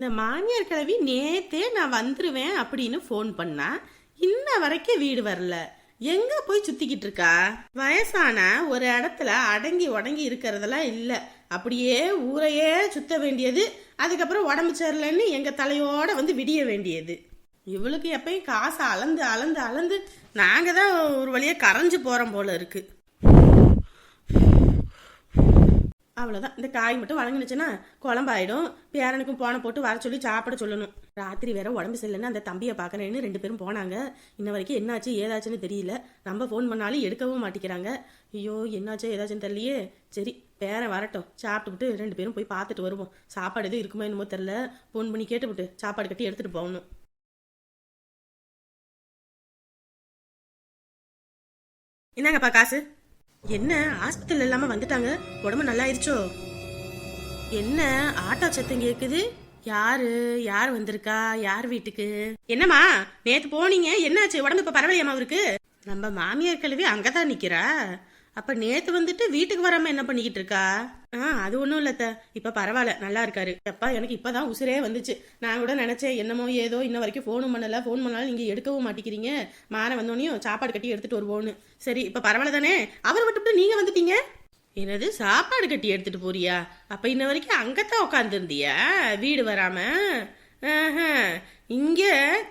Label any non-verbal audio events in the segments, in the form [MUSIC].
இந்த மாமியார் கிழவி நேத்தே நான் வந்துருவேன் அப்படின்னு ஃபோன் பண்ணா இன்ன வரைக்கும் வீடு வரல. எங்க போய் சுத்திக்கிட்டு இருக்கா? வயசான ஒரு இடத்துல அடங்கி உடங்கி இருக்கிறதெல்லாம் இல்ல. அப்படியே ஊரையே சுத்த வேண்டியது அதுக்கப்புறம் உடம்பு சரியில்லைன்னு எங்க தலையோட வந்து விடிய வேண்டியது. இவளுக்கு எப்பயும் காசை அளந்து அளந்து அளந்து நாங்க தான் ஒரு வழியா கரைஞ்சு போறோம் போல இருக்கு. அவ்வளோதான் இந்த காய் மட்டும் வழங்கினுச்சுன்னா குழம்பாயிடும். பேரனுக்கும் போன போட்டு வர சொல்லி சாப்பிட சொல்லணும். ராத்திரி வேற உடம்பு சரியில்லைன்னு அந்த தம்பியை பார்க்கறேன்னு ரெண்டு பேரும் போனாங்க. இன்ன வரைக்கும் என்னாச்சு ஏதாச்சுன்னு தெரியல. நம்ம ஃபோன் பண்ணாலும் எடுக்கவும் மாட்டேங்கிறாங்க. ஐயோ என்னாச்சு ஏதாச்சுன்னு தெரியலையே. சரி பேரன் வரட்டும். சாப்பிட்டுவிட்டு ரெண்டு பேரும் போய் பார்த்துட்டு வருவோம். சாப்பாடு எதுவும் இருக்குமோ என்னமோ தெரில ஃபோன் பண்ணி கேட்டுவிட்டு சாப்பாடு கட்டி எடுத்துட்டு போகணும். என்னங்கப்பா காசு. என்ன ஆஸ்பத்திரியில் இல்லாம வந்துட்டாங்க? உடம்பு நல்லா ஆயிடுச்சோ என்ன ஆட்டோ சத்தம் கேக்குது? யாரு? யார் வந்திருக்கா? யார் வீட்டுக்கு? என்னம்மா நேத்து போனீங்க. என்னாச்சு? உடம்பு இப்ப பரவாயில்லையாமா அவருக்கு? நம்ம மாமியார் கழுவி அங்கதான் நிக்கிறா. அப்ப நேத்து வந்துட்டு வீட்டுக்கு வராம என்ன பண்ணிக்கிட்டு இருக்கா? ஆ அது ஒண்ணும் இல்லத்த இப்போ இப்ப பரவாயில்ல நல்லா இருக்காரு. அப்பா எனக்கு இப்பதான் உசுரே வந்துச்சு. நான் கூட நினைச்சேன் என்னமோ ஏதோ இன்ன வரைக்கும் ஃபோனும் பண்ணல. ஃபோன் பண்ணாலும் நீங்க எடுக்கவும் மாட்டேங்கிறீங்க. மாற வந்தோடனையும் சாப்பாடு கட்டி எடுத்துட்டு வருவோன்னு. சரி இப்ப பரவாயில்ல தானே? அவர் விட்டுவிட்டு நீங்க வந்துட்டீங்க? என்னது சாப்பாடு கட்டி எடுத்துட்டு போறியா? அப்ப இன்ன வரைக்கும் அங்கத்தான் உட்காந்துருந்தியா வீடு வராம? இங்கே இங்க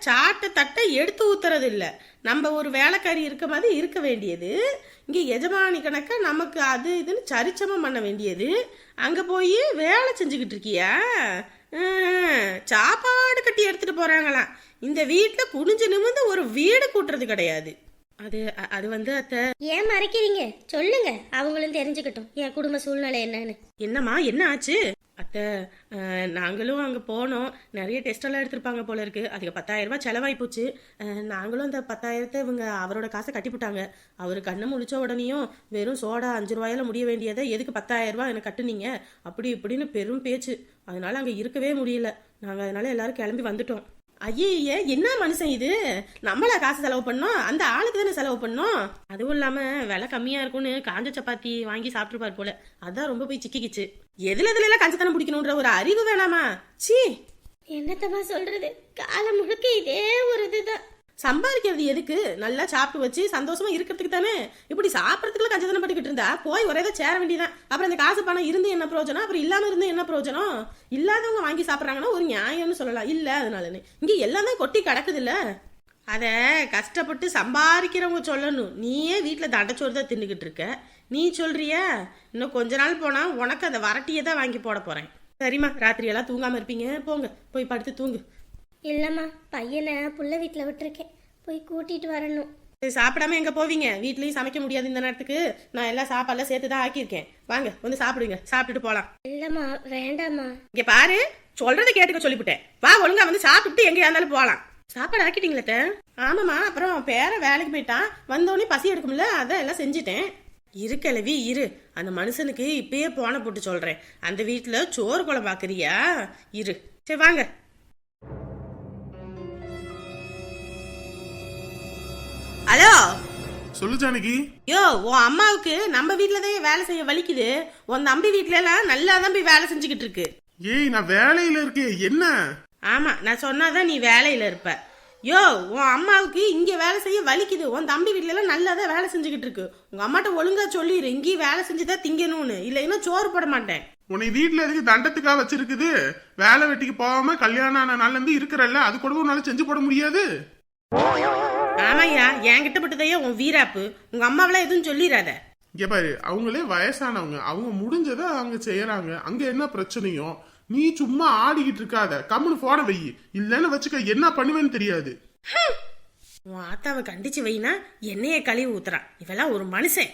சாட்டை தட்டை எடுத்து ஊத்துறது இல்ல நம்ம ஒரு வேலைக்காரி இருக்க மாதிரி இருக்க வேண்டியது. இங்கே எஜமானி கணக்காக நமக்கு அது இதுன்னு சரிச்சமம் பண்ண வேண்டியது. அங்கே போய் வேலை செஞ்சுக்கிட்டு இருக்கியா? சாப்பாடு கட்டி எடுத்துகிட்டு போகிறாங்களாம் இந்த வீட்டில் குனிஞ்சு நிமிந்து ஒரு வீடு கூட்டுறது கிடையாது. அது அது வந்து அத்தை. ஏன் மறைக்கிறீங்க? சொல்லுங்க. அவங்களும் தெரிஞ்சுக்கட்டும். என் குடும்ப சூழ்நிலை என்னன்னு. என்னம்மா? என்ன ஆச்சு? அத்தை நாங்களும் அங்கே போனோம். நிறைய டெஸ்ட் எல்லாம் எடுத்திருப்பாங்க போல இருக்கு. அதுக்கு பத்தாயிரம் ரூபாய் செலவாகி போச்சு. நாங்களும் அந்த பத்தாயிரத்தை இவங்க அவரோட காசை கட்டிவிட்டாங்க அவர் கண்ணை முழிச்ச உடனேயும் வெறும் சோடா அஞ்சு ரூபாயில முடிய வேண்டியதை எதுக்கு பத்தாயிரம் ரூபாய் எனக்கு கட்டுனீங்க? அப்படி இப்படின்னு பெரும் பேச்சு. அதனால அங்கே இருக்கவே முடியல. நாங்கள் அதனால எல்லாரும் கிளம்பி வந்துட்டோம். ஐயே என்ன மனுஷன் இது? நம்மளா காசு செலவு பண்ணோம் அந்த ஆளுக்கு தானே செலவு பண்ணோம். அதுவும் இல்லாம விலை கம்மியா இருக்கும்னு காஞ்ச சப்பாத்தி வாங்கி சாப்பிட்டுருப்பாரு போல. அதான் ரொம்ப போய் சிக்கிக்கிச்சு. எதுல எதுல எல்லாம் கஞ்சத்தனம் பிடிக்கணுன்ற ஒரு அறிவு வேணாமா? சி என்னத்தமா சொல்றது? காலம் முழுக்க இதே ஒரு இதுதான். சம்பாதிக்கிறது எதுக்கு? நல்லா சாப்பிட்டு வச்சு சந்தோஷமா இருக்கிறதுக்கு தானே? இப்படி சாப்பிட்றதுக்குள்ள கஞ்சதனம் பண்ணிக்கிட்டு இருந்தா போய் ஒரே தான் சேர வேண்டியதான் அப்புறம் இந்த காசு பணம் இருந்து என்ன பிரயோஜனம்? அப்புறம் இல்லாம இருந்து என்ன பிரயோஜனம்? இல்லாதவங்க வாங்கி சாப்பிட்றாங்கன்னா ஒரு நியாயம்னு சொல்லலாம். இல்ல அதனாலன்னு. இங்க எல்லாம் தான் கொட்டி கிடக்குது இல்ல அதை கஷ்டப்பட்டு சம்பாதிக்கிறவங்க சொல்லணும். நீயே வீட்டில் தண்டச்சோறு தான் தின்னுக்கிட்டு இருக்க. நீ சொல்றியா? இன்னும் கொஞ்ச நாள் போனால் உனக்கு அந்த வரட்டியை தான் வாங்கி போட போகிறேன் சரிம்மா ராத்திரியெல்லாம் தூங்காமல் இருப்பீங்க. போங்க போய் படுத்து தூங்கு. இல்லம்மா பையனை புள்ள வீட்டில் விட்டுருக்கேன். போய் கூட்டிட்டு வரணும். சாப்பிடாம எங்க போவீங்க? வீட்லயும் சமைக்க முடியாது இந்த நேரத்துக்கு. நான் எல்லாம் சாப்பாடுலாம் சேர்த்து தான் ஆக்கியிருக்கேன். வாங்க வந்து சாப்பிடுங்க. சாப்பிட்டுட்டு போலாம். இல்லம்மா வேண்டாம்மா. இங்க பாரு சொல்றதை கேட்டுக்க சொல்லிவிட்டேன். வா ஒழுங்கா வந்து சாப்பிட்டுட்டு எங்க இருந்தாலும் போலாம். சாப்பாடு ஆக்கிட்டீங்களே? ஆமாம்மா அப்புறம் பேர வேலைக்கு போயிட்டான். வந்தோடனே பசி எடுக்கும்ல அதான் எல்லாம் செஞ்சுட்டேன். இரு கிழவி இரு. அந்த மனுஷனுக்கு இப்பயே போன போட்டு சொல்றேன். அந்த வீட்டுல சோறு குழம்பு ஆக்குறியா? இரு. சரி வாங்க. சொல்லு ஜானகி. யோ உன் அம்மாவுக்கு நம்ம வீட்ல தான் வேலை செய்ய வலிக்குது? உன் தம்பி வீட்ல எல்லாம் நல்லா தான் போய் வேலை செஞ்சுக்கிட்டு இருக்கு. ஏய் நான் வேலையில இருக்கேன். என்ன? ஆமா நான் சொன்னாதான் நீ வேலையில இருப்ப. யோ உன் அம்மாவுக்கு இங்க வேலை செய்ய வலிக்குது. உன் தம்பி வீட்ல எல்லாம் நல்லா தான் வேலை செஞ்சுக்கிட்டு இருக்கு. உங்க அம்மாட்ட ஒழுங்கா சொல்லிடு இங்கேயும் வேலை செஞ்சுதான் திங்கணும்னு. இல்லைன்னா சோறு போட மாட்டேன். உன்னை வீட்ல எதுக்கு தண்டத்துக்கா வச்சிருக்குது? வேலை வெட்டிக்கு போகாம கல்யாணம் ஆன நாள்ல இருந்து இருக்கிறல்ல அது கூட உன்னால செஞ்சு போட முடியாது. ஆமாய்யா என்கிட்ட பட்டுதையா உன் வீராப்பு. உங்க அம்மாவெல்லாம் எதுவும் சொல்லிடாத இங்க பாரு அவங்களே வயசானவங்க. அவங்க முடிஞ்சதை அவங்க செய்யறாங்க. அங்க என்ன பிரச்சனையும் நீ சும்மா ஆடிக்கிட்டு இருக்காத. கம்முன்னு போன வை. இல்லன்னு வச்சுக்க என்ன பண்ணுவேன்னு தெரியாது. உன் ஆத்தாவை கண்டிச்சு வைனா என்னைய கழுவி ஊத்துறான். இவெல்லாம் ஒரு மனுஷன்.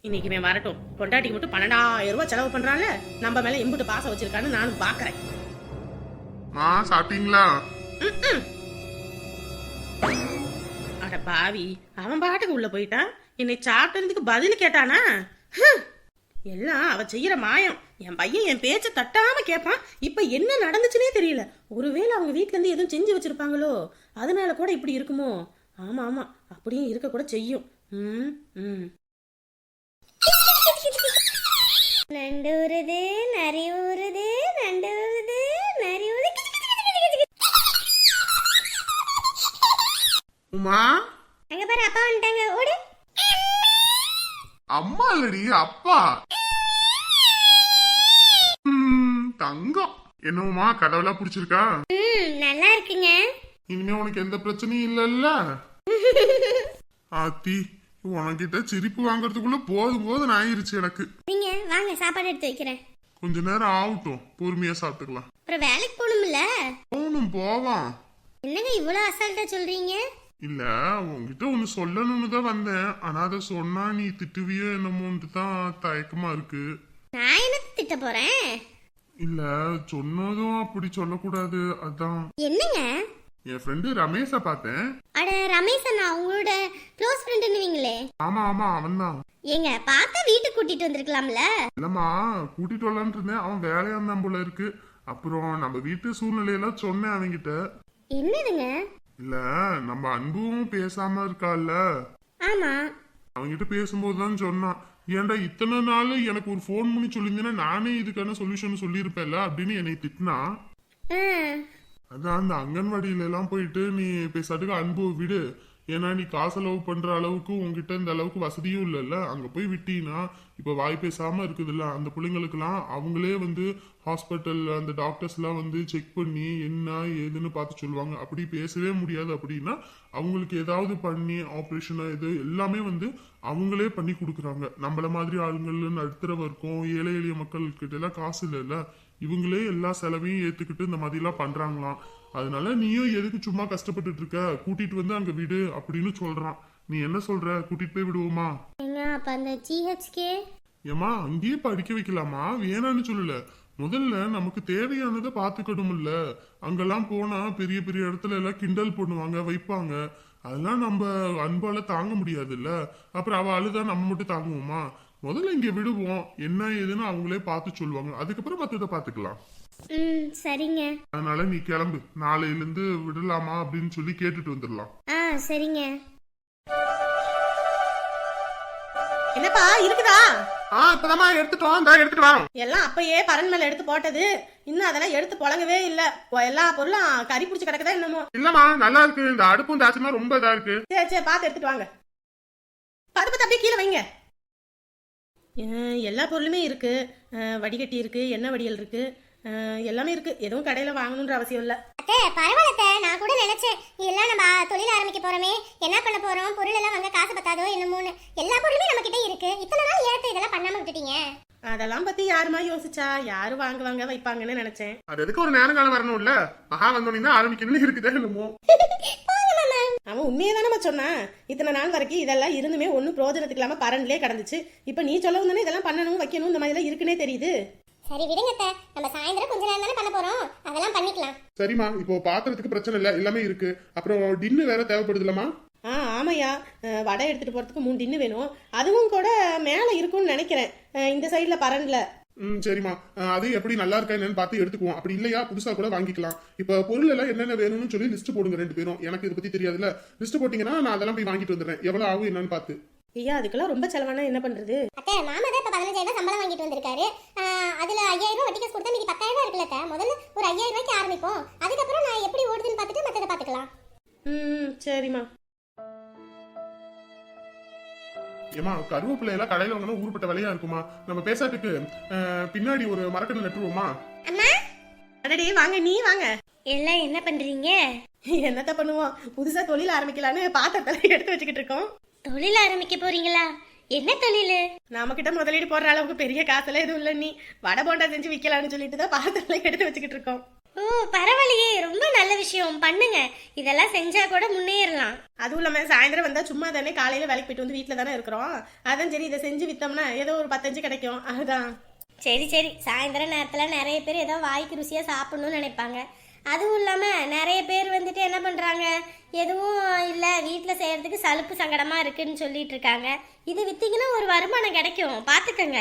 இன்னைக்கு இவன் வரட்டும். பொண்டாட்டிக்கு மட்டும் பன்னெண்டாயிரம் ரூபாய் செலவு பண்றான்ல. நம்ம மேல எம்புட்டு பாசம் வச்சிருக்கான்னு நானும் பாக்குறேன். மா சாப்பிட்டீங்களா? அட பாவி அவன் பாட்டுக்கு உள்ள போயிட்டான். என்னை சாப்பிட்டதுக்கு பதில் கேட்டானா? எல்லாம் அவ செய்யற மாயம். என் பையன் என் பேச்ச தட்டாம கேட்பான் இப்ப என்ன நடந்துச்சுனே தெரியல. ஒருவேளை அவங்க வீட்டுல இருந்து எதுவும் செஞ்சு வச்சிருப்பாங்களோ? அதனால கூட இப்படி இருக்குமோ? ஆமா ஆமா. அப்படியும் இருக்க கூட செய்யும். ம் ம். நண்டு ஊறுது நரி ஊறுது உமா? அங்க பாரு அப்பா வந்துட்டாங்க. ஓடு. அம்மா இல்லடி அப்பா. ம், தங்கம். என்னவுமா கடவுளா பிடிச்சிருக்கா? ம் நல்லா இருக்குங்க. இனிமே உனக்கு எந்த பிரச்சனையும் இல்லல்ல? ஆத்தி உனக்கிட்ட சிரிப்பு வாங்குறதுக்குள்ள போதும் போதும் ஆயிருச்சு எனக்கு. நீங்க வாங்க சாப்பாடு எடுத்து வைக்கிறேன். கொஞ்ச நேரம் ஆகட்டும் பொறுமையா சாப்பிட்டுக்கலாம். அப்புறம் வேலைக்கு போகணும்ல? போகணும் போவான் என்னங்க இவ்வளோ அசால்ட்டா சொல்றீங்க? இல்ல உன்கிட்ட ஒண்ணு சொல்லணும்னு தான் வந்தேன். ஆனா அதை சொன்னா நீ திட்டுவியோ என்னமோன்ட்டு தான் தயக்கமா இருக்கு. நான் என்ன திட்ட போறேன்? இல்ல சொன்னதும் அப்படி சொல்லக்கூடாது அதான். என்னங்க? என் ஃப்ரெண்டு ரமேஷ பார்த்தேன். அட ரமேஷ் அண்ணா உங்களோட க்ளோஸ் ஃப்ரெண்டுன்னுவீங்களே ஆமா ஆமா அவன்தான். ஏங்க பார்த்தா வீட்டுக்கு கூட்டிட்டு வந்திருக்கலாம்ல? இல்லம்மா கூட்டிட்டு வரலான்னு இருந்தேன். அவன் வேலையா இருந்தான் போல இருக்கு. அப்புறம் நம்ம வீட்டு சூழ்நிலையெல்லாம் சொன்னேன் அவன்கிட்ட. என்னதுங்க? இல்ல நம்ம அன்பும் பேசாம இருக்கால்ல? ஆமா. அவன்கிட்ட பேசும்போது தான் சொன்னான் ஏன்டா இத்தனை நாள் எனக்கு ஒரு ஃபோன் பண்ணி சொல்லியிருந்தேன்னா நானே இதுக்கான சொல்யூஷன் சொல்லியிருப்பேன்ல அப்படின்னு என்னை திட்டினா. அதான் அந்த அங்கன்வாடியில எல்லாம் போயிட்டு நீ பேசாட்டுக்கு அன்பு விடு. ஏன்னா நீ காசு செலவு பண்ற அளவுக்கு உங்ககிட்ட இந்த அளவுக்கு வசதியும் இல்லைல்ல. அங்க போய் விட்டீங்கன்னா இப்ப வாய் பேசாம இருக்குதுல்ல அந்த பிள்ளைங்களுக்கெல்லாம் அவங்களே வந்து ஹாஸ்பிட்டல் அந்த டாக்டர்ஸ் எல்லாம் வந்து செக் பண்ணி என்ன ஏதுன்னு பார்த்து சொல்லுவாங்க. அப்படி பேசவே முடியாது அப்படின்னா அவங்களுக்கு ஏதாவது பண்ணி ஆப்ரேஷன் இது எல்லாமே வந்து அவங்களே பண்ணி கொடுக்குறாங்க. நம்மள மாதிரி ஆளுங்கள் நடுத்தர வர்க்கம் ஏழை எளிய மக்கள்கிட்ட எல்லாம் காசு இல்லைல்ல. இவங்களே எல்லா செலவையும் ஏத்துக்கிட்டு இந்த மாதிரிலாம் பண்றாங்களாம். அதனால நீயும் எதுக்கு சும்மா கஷ்டப்பட்டுட்டு இருக்க கூட்டிட்டு வந்து அங்க விடு அப்படின்னு சொல்றான். நீ என்ன சொல்ற? கூட்டிட்டு போய் விடுவோமா? அப்ப அந்த ஜிஹெச்கே ஏமா அங்கேயே படிக்க வைக்கலாமா? வேணான்னு சொல்லல. முதல்ல நமக்கு தேவையானதை பார்த்துக்கணும்ல அங்கெல்லாம் போனா பெரிய பெரிய இடத்துல எல்லாம் கிண்டல் பண்ணுவாங்க வைப்பாங்க. அதெல்லாம் நம்ம அன்பால தாங்க முடியாதுல்ல. அப்புறம் அவ அழுதா நம்ம மட்டும் தாங்குவோமா? முதல்ல இங்க விடுவோம். என்ன ஏதுன்னு அவங்களே பார்த்து சொல்லுவாங்க. அதுக்கப்புறம் மத்ததை பார்த்துக்கலாம். ம் சரிங்க. அதனால நீ கிளம்பு. நாளையில இருந்து விடலாமா அப்படின்னு சொல்லி கேட்டுட்டு வந்துடலாம். ஆ சரிங்க. என்னப்பா இருக்குதா? ஆ இப்பதாம்மா எடுத்துட்டோம். இந்த எடுத்துட்டு வரோம் எல்லாம் அப்பயே பரன் மேல எடுத்து போட்டது. இன்னும் அதெல்லாம் எடுத்து புழங்கவே இல்ல. எல்லா பொருளும் கறி பிடிச்சி கிடக்குதா என்னமோ. இல்லம்மா நல்லா இருக்கு. இந்த அடுப்பும் தாச்சுமா ரொம்ப இதா இருக்கு. சரி சரி பார்த்து எடுத்துட்டு வாங்க. பது பத்து அப்படியே கீழே வைங்க. எல்லா பொருளுமே இருக்கு. அஹ், வடிகட்டி இருக்கு எண்ணெய் வடியல் இருக்கு. எல்லாமே இருக்கு. எதுவும் கடையில வாங்கணுன்ற அவசியம் இல்ல. அத்தை பரவாயில்ல நான் கூட நினைச்சேன். எல்லாம் நம்ம தொழில் ஆரம்பிக்க போறோமே. என்ன பண்ண போறோம்? பொருள் எல்லாம் வாங்க காசு பத்தாதோ என்னமோன்னு. எல்லா பொருளுமே நம்ம கிட்ட இருக்கு. இத்தனை நாள் ஏத்த இதெல்லாம் பண்ணாம விட்டுட்டீங்க? அதெல்லாம் பத்தி யாருமா யோசிச்சா? யாரு வாங்குவாங்க வைப்பாங்கன்னு நினைச்சேன். அது எதுக்கு ஒரு நேரம் காலம் வரணும்ல? மகா வந்தோடனே ஆரம்பிக்கணும்னு இருக்குதே என்னமோ. அவன் உண்மையை தானே சொன்னான். இத்தனை நாள் வரைக்கும் இதெல்லாம் இருந்துமே ஒன்றும் பிரோஜனத்துக்கு இல்லாம பரன்லே கிடந்துச்சு. இப்போ நீ சொல்லவும் தானே இதெல்லாம் பண்ணணும் வைக்கணும் இந்த மாதிரிலாம் இருக்குன்னே தெரியுது. சரி விடுங்க அத்தை. நம்ம சாயந்தரம் கொஞ்ச நேரம் தானே பண்ண போறோம். அதெல்லாம் பண்ணிக்கலாம். சரிம்மா இப்போ பாத்திரத்துக்கு பிரச்சனை இல்ல எல்லாமே இருக்கு. அப்புறம் டின்னு வேற தேவைப்படுதுலமா ஆ ஆமாய்யா. அஹ், வடை எடுத்துட்டு போறதுக்கு மூணு டின்னு வேணும். அதுவும் கூட மேலே இருக்கும்னு நினைக்கிறேன். இந்த சைடில் பரன்ல ம் சரிம்மா. அது எப்படி நல்லா இருக்கா என்னன்னு பார்த்து எடுத்துக்குவோம். அப்படி இல்லையா புதுசா கூட வாங்கிக்கலாம். இப்போ பொருள் எல்லாம் என்னென்ன வேணும்னு சொல்லி லிஸ்ட் போடுங்க ரெண்டு பேரும். எனக்கு இதை பத்தி தெரியாதுல்ல. லிஸ்ட் போட்டீங்கன்னா நான் அதெல்லாம் போய் வாங்கிட்டு வந்துடுறேன். எவ்வளவு ஆகும் என்னன்னு பார்த்து. ஐயா அதுக்கெல்லாம் ரொம்ப செலவானா என்ன பண்றது? அத்தை மாமா தான் இப்ப பதினஞ்சாயிரம் சம்பளம் வாங்கிட்டு வந்திருக்காரு. அதுல ஐயாயிரம் ரூபாய் வட்டி காசு கொடுத்தா மீதி பத்தாயிரம் ரூபாய் இருக்குல்ல. முதல்ல ஒரு ஐயாயிரம் ரூபாய்க்கு ஆரம்பிப்போம். அதுக்கப்புறம் நான் எப்படி ஓடுதுன்னு பார்த்துட்டு மத்ததை பார்த்துக்கலாம். ம் சரிம்மா. ஏமா கருவேப்பிலை எல்லாம் கடையில வாங்கினா ஊருப்பட்ட விலையா இருக்குமா? நம்ம பேசாட்டுக்கு பின்னாடி ஒரு மரக்கன்று நட்டுருவோமா? அம்மா? அடடே வாங்க நீ வாங்க. எல்லாம் என்ன பண்றீங்க? என்னத்த பண்ணுவோம்? புதுசா தொழில் ஆரம்பிக்கலான்னு பாத்திரத்தெல்லாம் எடுத்து வச்சுக்கிட்டு இருக்கோம். தொழில் ஆரம்பிக்க போறீங்களா? என்ன தொழில்? நாம கிட்ட முதலீடு போடுற அளவுக்கு பெரிய காசுல எதுவும் இல்லை நீ. வடை போண்டா செஞ்சு விற்கலாம்னு சொல்லிட்டு தான் பாத்திரத்தெல்லாம் எடுத்து வச்சுக்கிட்டு இருக்கோம். ஓ பரவாயில்லையே. ரொம்ப நல்ல விஷயம். பண்ணுங்க. இதெல்லாம் செஞ்சா கூட முன்னேறலாம். அதுவும் இல்லாம சாயந்தரம் வந்தா சும்மா தானே காலையில வேலைக்கு போயிட்டு வந்து வீட்டில் தானே இருக்கிறோம். அதான் சரி இதை செஞ்சு வித்தோம்னா ஏதோ ஒரு பத்தஞ்சு கிடைக்கும். அதுதான் சரி சரி. சாயந்தரம் நேரத்தில் நிறைய பேர் ஏதோ வாய்க்கு ருசியாக சாப்பிடணும்னு நினைப்பாங்க. அதுவும் இல்லாமல் நிறைய பேர் வந்துட்டு என்ன பண்ணுறாங்க எதுவும் இல்லை வீட்டில் செய்கிறதுக்கு சலுப்பு சங்கடமாக இருக்குன்னு சொல்லிட்டு இருக்காங்க. இது வித்தீங்கன்னா ஒரு வருமானம் கிடைக்கும். பார்த்துக்கங்க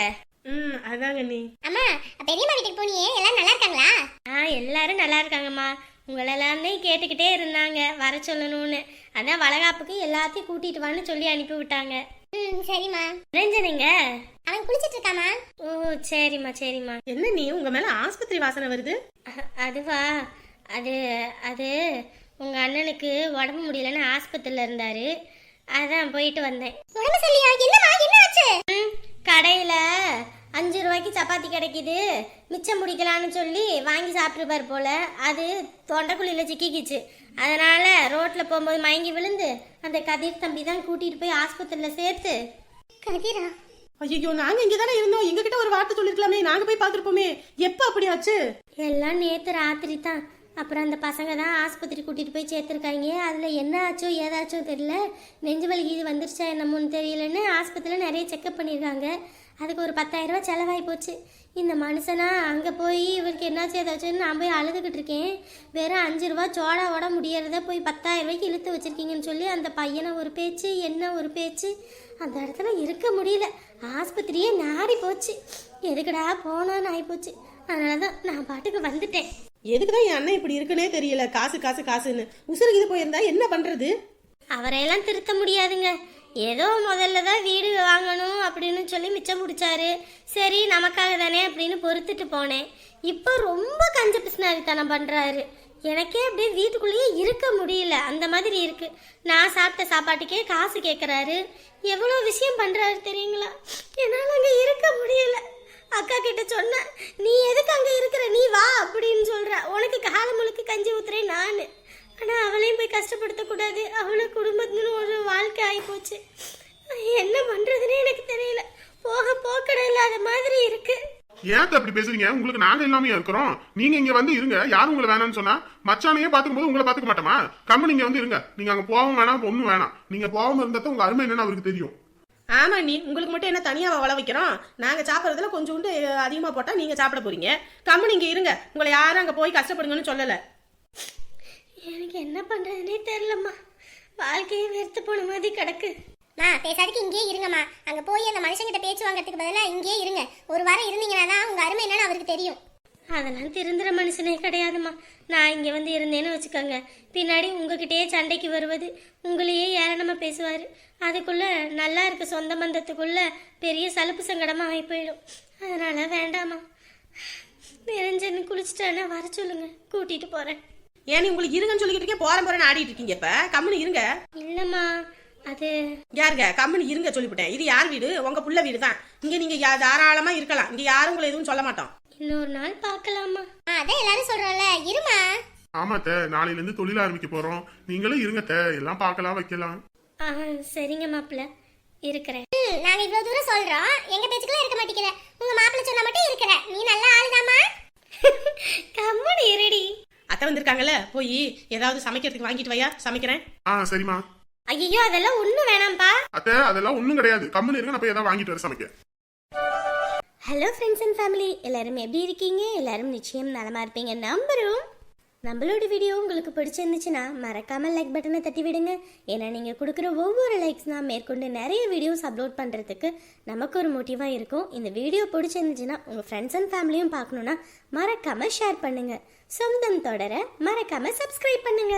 ம் அதாங்க நீ. அம்மா பெரியம்மா வீட்டுக்கு போனியே? எல்லாம் நல்லா இருக்காங்களா? ஆ எல்லாரும் நல்லா இருக்காங்கம்மா. உங்களை எல்லாமே கேட்டுக்கிட்டே இருந்தாங்க வர சொல்லணும்னு. அதான் வளகாப்புக்கு எல்லாத்தையும் கூட்டிட்டு வான்னு சொல்லி அனுப்பி விட்டாங்க. ம் சரிம்மா. நிரஞ்சனுங்க அவன் குளிச்சிட்டு இருக்காமா ஓ சரிம்மா சரிம்மா. என்ன நீ? உங்க மேல ஆஸ்பத்திரி வாசனை வருது? அதுவா? அது அது உங்கள் அண்ணனுக்கு உடம்பு முடியலன்னு ஆஸ்பத்திரியில் இருந்தார். அதான் போயிட்டு வந்தேன். உடம்பு சரியா என்னம்மா என்ன ஆச்சு? ம், கடையில் அஞ்சு ரூபாய்க்கு சப்பாத்தி கிடைக்குது. மிச்சம் முடிக்கலான்னு சொல்லி வாங்கி சாப்பிட்ருப்பார் போல. அது தொண்டைக்குழியில் சிக்கிக்கிச்சு. அதனால் ரோட்டில் போகும்போது மயங்கி விழுந்து அந்த கதிர் தம்பி தான் கூட்டிகிட்டு போய் ஆஸ்பத்திரியில் சேர்த்து. கதிரா? ஐயோ நாங்க இங்க தானே இருந்தோம். எங்க கிட்ட ஒரு வார்த்தை சொல்லிருக்கலாமே. நாங்க போய் பாத்துருப்போமே எப்ப அப்படி ஆச்சு எல்லாம் நேற்று ராத்திரி தான். அப்புறம் அந்த பசங்க தான் ஆஸ்பத்திரி கூட்டிகிட்டு போய் சேர்த்துருக்காங்க. அதில் என்ன ஆச்சோ ஏதாச்சோ தெரியல. நெஞ்சு வலி இது வந்துருச்சா என்னமோன்னு தெரியலன்னு ஆஸ்பத்திரியில் நிறைய செக்கப் பண்ணியிருக்காங்க. அதுக்கு ஒரு பத்தாயிரரூபா செலவாகி போச்சு. இந்த மனுஷனா அங்கே போய் இவருக்கு என்னாச்சு ஏதாச்சுன்னு நான் போய் அழுதுகிட்டு இருக்கேன். வெறும் அஞ்சு ரூபா சோடாவோட முடியறத போய் பத்தாயிரம் ரூபாய்க்கு இழுத்து வச்சுருக்கீங்கன்னு சொல்லி அந்த பையனை ஒரு பேச்சு என்ன ஒரு பேச்சு. அந்த இடத்துல இருக்க முடியல. ஆஸ்பத்திரியே நாடி போச்சு எதுக்குடா போனான்னு ஆகிப்போச்சு அதனால தான் நான் பாட்டுக்கு வந்துட்டேன். எதுக்குதான் என் அண்ணன் இப்படி இருக்குன்னே தெரியல. காசு காசு காசுன்னு. உசுருக்கு இது போயிருந்தா என்ன பண்றது? அவரையெல்லாம் திருத்த முடியாதுங்க. ஏதோ முதல்ல தான் வீடு வாங்கணும் அப்படின்னு சொல்லி மிச்சம் பிடிச்சாரு. சரி நமக்காக தானே அப்படின்னு பொறுத்துட்டு போனேன். இப்போ ரொம்ப கஞ்ச பிசினாரித்தனம் பண்ணுறாரு எனக்கே அப்படியே வீட்டுக்குள்ளேயே இருக்க முடியல. அந்த மாதிரி இருக்கு. நான் சாப்பிட்ட சாப்பாட்டுக்கே காசு கேட்குறாரு எவ்வளோ விஷயம் பண்ணுறாரு தெரியுங்களா? என்னால் அங்கே இருக்க முடியல. அக்கா கிட்ட சொன்னேன் நீ எதுக்கு அங்கே இருக்கிற? நீ வா அப்படின்னு சொல்ற. உனக்கு கால முழுக்க கஞ்சி ஊத்துறேன் நான். ஆனால் அவளையும் போய் கஷ்டப்படுத்தக்கூடாது. அவளை குடும்பத்துன்னு ஒரு வாழ்க்கை ஆகிப்போச்சு என்ன பண்ணுறதுன்னே எனக்கு தெரியல. போக போக்கடை இல்லாத மாதிரி இருக்கு. ஏன் அத்தை அப்படி பேசுறீங்க? உங்களுக்கு நாங்க எல்லாமே இருக்கிறோம். நீங்க இங்க வந்து இருங்க. யாரும் உங்களை வேணாம்னு சொன்னா மச்சானையே பாத்துக்கும் போது உங்களை பாத்துக்க மாட்டோமா? கம்பெனி இங்க வந்து இருங்க. நீங்க அங்க போகவும் வேணாம் ஒண்ணும் வேணாம். நீங்க போகாம இருந்தா உங்க அருமை என்னன்னு அவருக்கு தெரியும். ஆமா நீ உங்களுக்கு மட்டும் என்ன தனியாவா வள வைக்கிறோம்? நாங்க சாப்பிட்றதுல கொஞ்சோண்டு அதிகமா போட்டா நீங்க சாப்பிட போறீங்க. கம்மு நீங்க இருங்க. உங்களை யாரும் அங்க போய் கஷ்டப்படுங்கன்னு சொல்லல. எனக்கு என்ன பண்ணுறதுனே தெரிலம்மா வாழ்க்கையே வெறுத்து போன மாதிரி கிடக்கு. மா பேசாதுக்கு இங்கேயே இருங்கம்மா. அங்க போய் அந்த மனுஷங்கிட்ட பேச்சு வாங்குறதுக்கு பதிலா இங்கேயே இருங்க. ஒரு வாரம் இருந்தீங்கன்னா தான் உங்க அருமை என்னன்னு அவருக்கு தெரியும். அதெல்லாம் திருந்துற மனுஷனே கிடையாதும்மா. நான் இங்கே வந்து இருந்தேன்னு வச்சுக்கோங்க. பின்னாடி உங்ககிட்டயே சண்டைக்கு வருவது உங்களையே ஏளனமாக பேசுவார். அதுக்குள்ள நல்லா இருக்க சொந்த பந்தத்துக்குள்ள பெரிய சலுப்பு சங்கடமாக ஆகி போயிடும் அதனால வேண்டாம்மா. நிரஞ்சன் குளிச்சுட்டானா வர சொல்லுங்க. கூட்டிட்டு போகிறேன் ஏன் உங்களுக்கு இருங்கன்னு சொல்லிக்கிட்டு இருக்கே போறேன் போறேன்னு ஆடிட்டு இருக்கீங்க இப்ப? கம்முனு இருங்க. இல்லைம்மா. அது யாருங்க? கம்முனு இருங்க சொல்லிவிட்டேன். இது யார் வீடு? உங்க புள்ள வீடு தான் இங்க நீங்க யா- தாராளமா இருக்கலாம். இங்க யாரும் உங்களை எதுவும் சொல்ல மாட்டோம். இன்னொரு நாள் பார்க்கலாமா? ஆ, அதான் எல்லாரும் சொல்றோம்ல. இருமா? ஆமா அத்தை. நாளையில இருந்து தொழில் ஆரம்பிக்க போறோம். நீங்களும் இருங்க அத்தை. எல்லாம் பார்க்கலாம் வைக்கலாம். ஆ சரிங்க மாப்பிள்ள. இருக்கிறேன். ம், நாங்க இவ்வளவு தூரம் சொல்றோம். எங்க பேச்சுக்கெல்லாம் இருக்க மாட்டேங்கிற. உங்க மாப்பிள்ளை சொன்னா மட்டும் இருக்கிற. நீ நல்ல ஆளுதாம்மா. [LAUGHS] கம்மனு இருடி. அத்தை வந்திருக்காங்கல்ல? போய் ஏதாவது சமைக்கிறதுக்கு வாங்கிட்டு வையா? சமைக்கிறேன். ஆ சரிம்மா. ஐயோ அதெல்லாம் ஒன்றும் வேணாம்ப்பா. அத்தை அதெல்லாம் ஒண்ணும் கிடையாது. கம்முன்னு இருங்க நான் போய் ஏதாவது வாங்கிட்டு வர சமைக்க. ஹலோ ஃப்ரெண்ட்ஸ் அண்ட் ஃபேமிலி எல்லாரும் எப்படி இருக்கீங்க? எல்லாரும் நிச்சயம் நலமா இருப்பீங்க. நம்புறோம் நம்மளோட வீடியோ உங்களுக்கு பிடிச்சிருந்துச்சுன்னா மறக்காமல் லைக் பட்டனை தட்டி விடுங்க. ஏன்னா நீங்கள் கொடுக்குற ஒவ்வொரு லைக்ஸ் நான் மேற்கொண்டு நிறைய வீடியோஸ் அப்லோட் பண்ணுறதுக்கு நமக்கு ஒரு மோட்டிவாக இருக்கும். இந்த வீடியோ பிடிச்சிருந்துச்சுன்னா உங்கள் ஃப்ரெண்ட்ஸ் அண்ட் ஃபேமிலியும் பார்க்கணுன்னா மறக்காமல் ஷேர் பண்ணுங்க. சொந்தம் தொடர மறக்காமல் சப்ஸ்கிரைப் பண்ணுங்க.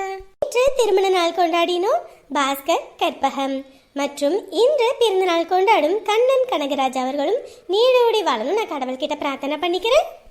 இன்று திருமண நாள் கொண்டாடினோம் பாஸ்கர் கற்பகம். மற்றும் இன்று பிறந்தநாள் கொண்டாடும் கண்ணன் கனகராஜ் அவர்களும் நீடோடி வாழணும். நான் கடவுள்கிட்ட பிரார்த்தனை பண்ணிக்கிறேன்.